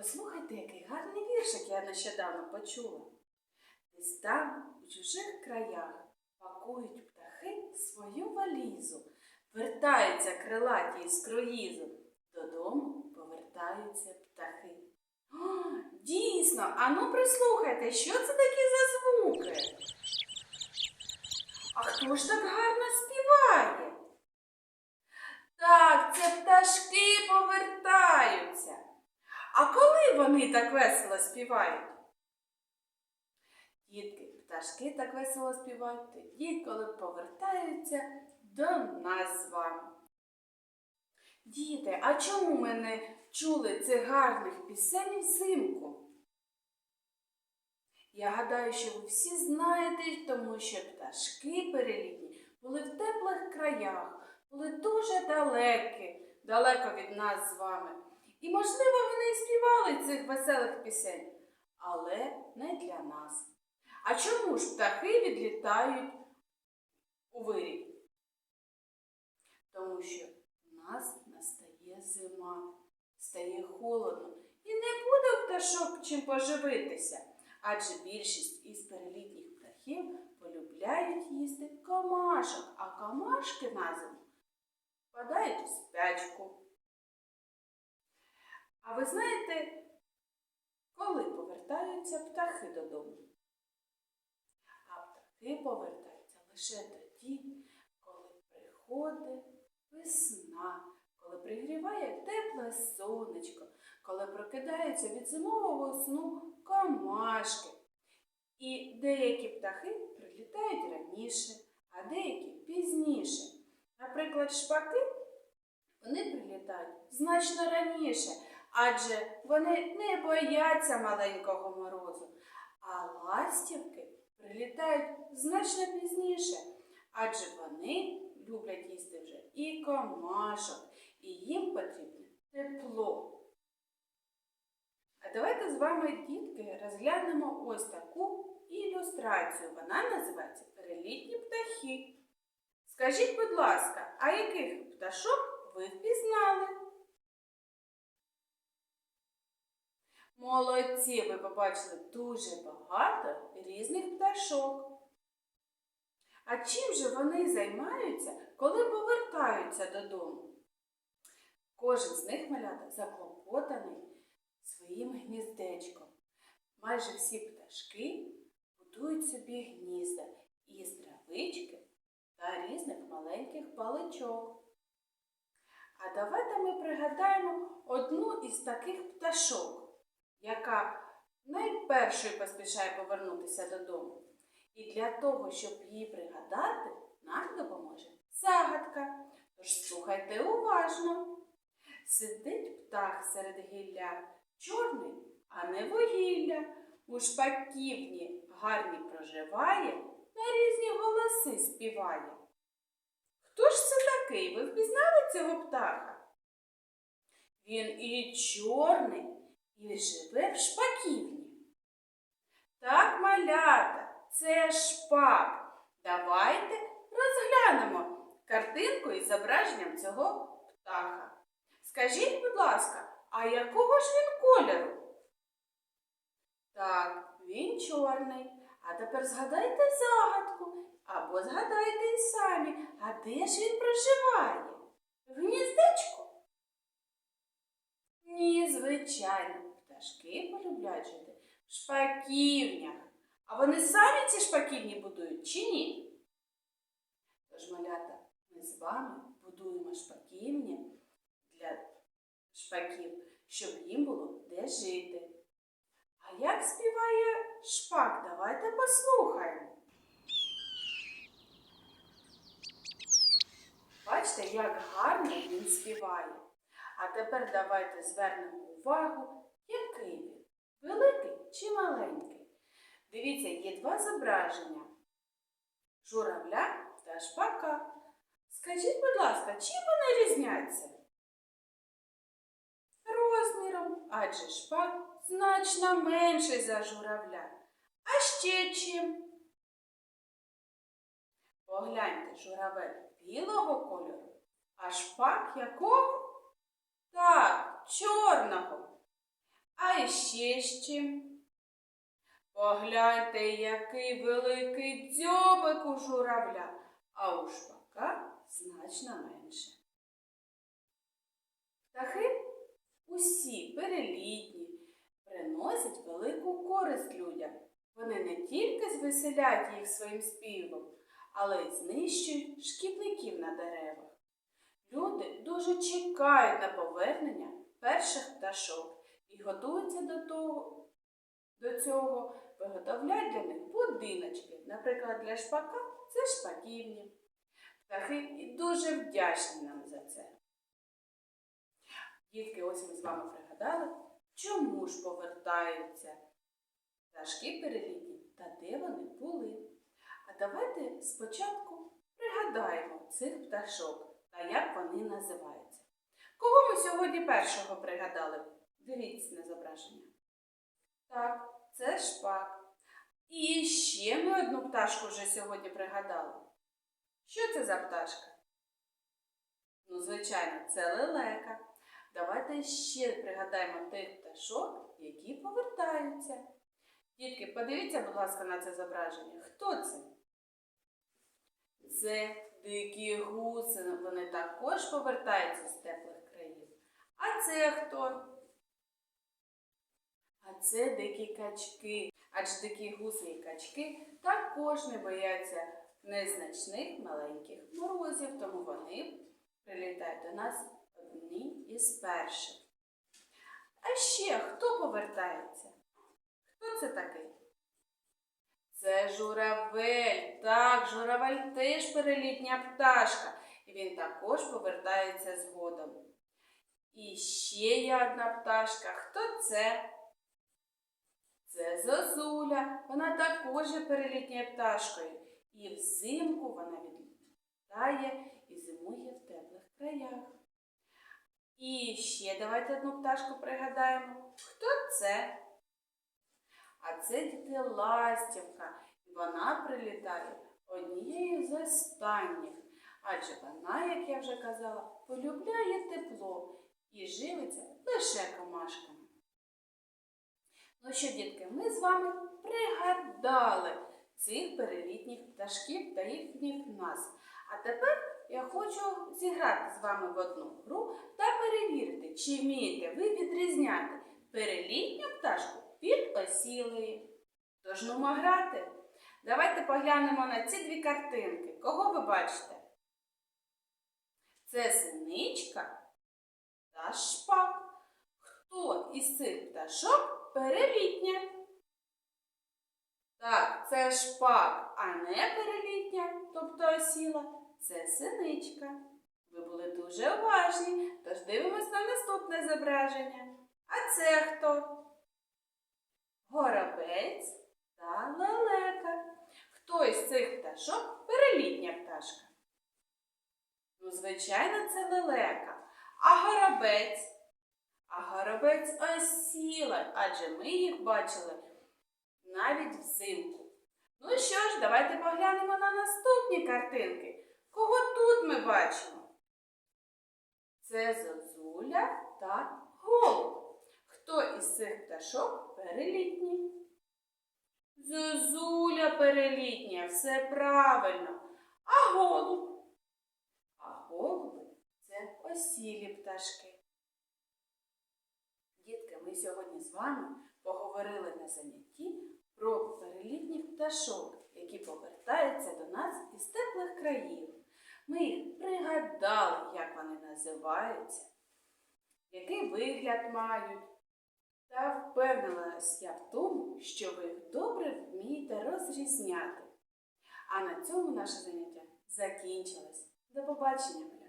Послухайте, який гарний віршик я нещодавно почула. Десь там, у чужих краях, пакують птахи свою валізу, вертаються крилаті із круїзу, додому повертаються птахи. О, дійсно, ану прислухайте, що це такі за звуки? А хто ж так гарно співає? Так, це пташки повертаються. А коли вони так весело співають? Дітки, пташки так весело співають тоді, коли повертаються до нас з вами. Діти, а чому ми не чули цих гарних пісень взимку? Я гадаю, що ви всі знаєте, тому що пташки перелітні були в теплих краях, були дуже далекі, далеко від нас з вами. І, можливо, вони і співали цих веселих пісень, але не для нас. А чому ж птахи відлітають у вирій? Тому що в нас настає зима, стає холодно, і не буде пташок чим поживитися, адже більшість із перелітніх птахів полюбляють їсти комашок, а комашки на зиму впадають в спячку. А ви знаєте, коли повертаються птахи додому? А птахи повертаються лише тоді, коли приходить весна, коли пригріває тепле сонечко, коли прокидаються від зимового сну комашки. І деякі птахи прилітають раніше, а деякі пізніше. Наприклад, шпаки вони прилітають значно раніше, адже вони не бояться маленького морозу. А ластівки прилітають значно пізніше, адже вони люблять їсти вже і комашок, і їм потрібне тепло. А давайте з вами, дітки, розглянемо ось таку ілюстрацію. Вона називається Перелітні птахи. Скажіть, будь ласка, а яких пташок ви впізнали? Молодці, ви побачили дуже багато різних пташок. А чим же вони займаються, коли повертаються додому? Кожен з них малята заклопотаний своїм гніздечком. Майже всі пташки будують собі гнізда із травички та різних маленьких паличок. А давайте ми пригадаємо одну із таких пташок, яка найпершою поспішає повернутися додому. І для того, щоб її пригадати, нам допоможе загадка. Тож слухайте уважно. Сидить птах серед гілля, чорний, а не вугілля. У шпаківні гарні проживає, на різні голоси співає. Хто ж це такий? Ви впізнали цього птаха? Він і чорний, і живе в шпаківні. Так, малята, це шпак. Давайте розглянемо картинку із зображенням цього птаха. Скажіть, будь ласка, а якого ж він кольору? Так, він чорний. А тепер згадайте загадку або згадайте і самі, а де ж він проживає? В гніздечку? Ні, звичайно, пташки полюбляють жити в шпаківнях. А вони самі ці шпаківні будують чи ні? Тож, малята, ми з вами будуємо шпаківні для шпаків, щоб їм було де жити. А як співає шпак? Давайте послухаємо. Бачите, як гарно він співає. А тепер давайте звернемо увагу, великий чи маленький. Дивіться, є два зображення журавля та шпака. Скажіть, будь ласка, чим вони різняться? Розміром, адже шпак значно менший за журавля. А ще чим? Погляньте, журавель білого кольору, а шпак якого? Так, чорного. Чим? Погляньте, який великий дзьобик у журавля, а у шпака значно менше. Птахи усі перелітні, приносять велику користь людям. Вони не тільки звеселяють їх своїм співом, але й знищують шкідників на деревах. Люди дуже чекають на повернення перших пташок і готуються до того, до цього, виготовляють для них будиночки. Наприклад, для шпака це шпаківні. Птахи і дуже вдячні нам за це. Дітки, ось ми з вами пригадали, чому ж повертаються пташки перелітні та де вони були. А давайте спочатку пригадаємо цих пташок та як вони називаються. Кого ми сьогодні першого пригадали? Дивіться на зображення. Так, це шпак. І ще ми одну пташку вже сьогодні пригадали. Що це за пташка? Ну, звичайно, це лелека. Давайте ще пригадаємо тих пташок, які повертаються. Дітки, подивіться, будь ласка, на це зображення. Хто це? Це дикі гуси. Вони також повертаються з теплих країв. А це хто? Це дикі качки. Адже дикі гуси і качки також не бояться незначних маленьких морозів, тому вони прилітають до нас одні із перших. А ще хто повертається? Хто це такий? Це журавель. Так, журавель теж перелітня пташка, і він також повертається згодом. І ще є одна пташка. Хто це? Це зозуля. Вона також є перелітньою пташкою. І взимку вона відлітає і зимує в теплих краях. І ще давайте одну пташку пригадаємо. Хто це? А це діти ластівка. І вона прилітає однією з останніх. Адже вона, як я вже казала, полюбляє тепло і живиться лише комашками. Ну що, дітки, ми з вами пригадали цих перелітніх пташків та їхніх назв. А тепер я хочу зіграти з вами в одну гру та перевірити, чи вмієте ви відрізняти перелітню пташку від осілої. Тож нумо грати. Давайте поглянемо на ці дві картинки. Кого ви бачите? Це синичка та шпак. Хто із цих пташок перелітня? Так, це шпак, а не перелітня, тобто осіла, це синичка. Ви були дуже уважні, тож дивимось на наступне зображення. А це хто? Горобець та лелека. Хто із цих пташок перелітня пташка? Ну, звичайно, це лелека. А горобець? А горобець осіла, адже ми їх бачили навіть взимку. Ну що ж, давайте поглянемо на наступні картинки. Кого тут ми бачимо? Це зозуля та голуб. Хто із цих пташок перелітній? Зозуля перелітня, все правильно. А голуб? А голуби це осілі пташки. Ми сьогодні з вами поговорили на занятті про перелітніх пташок, які повертаються до нас із теплих країв. Ми їх пригадали, як вони називаються, який вигляд мають. Та впевнилась я в тому, що ви добре вмієте розрізняти. А на цьому наше заняття закінчилось. До побачення!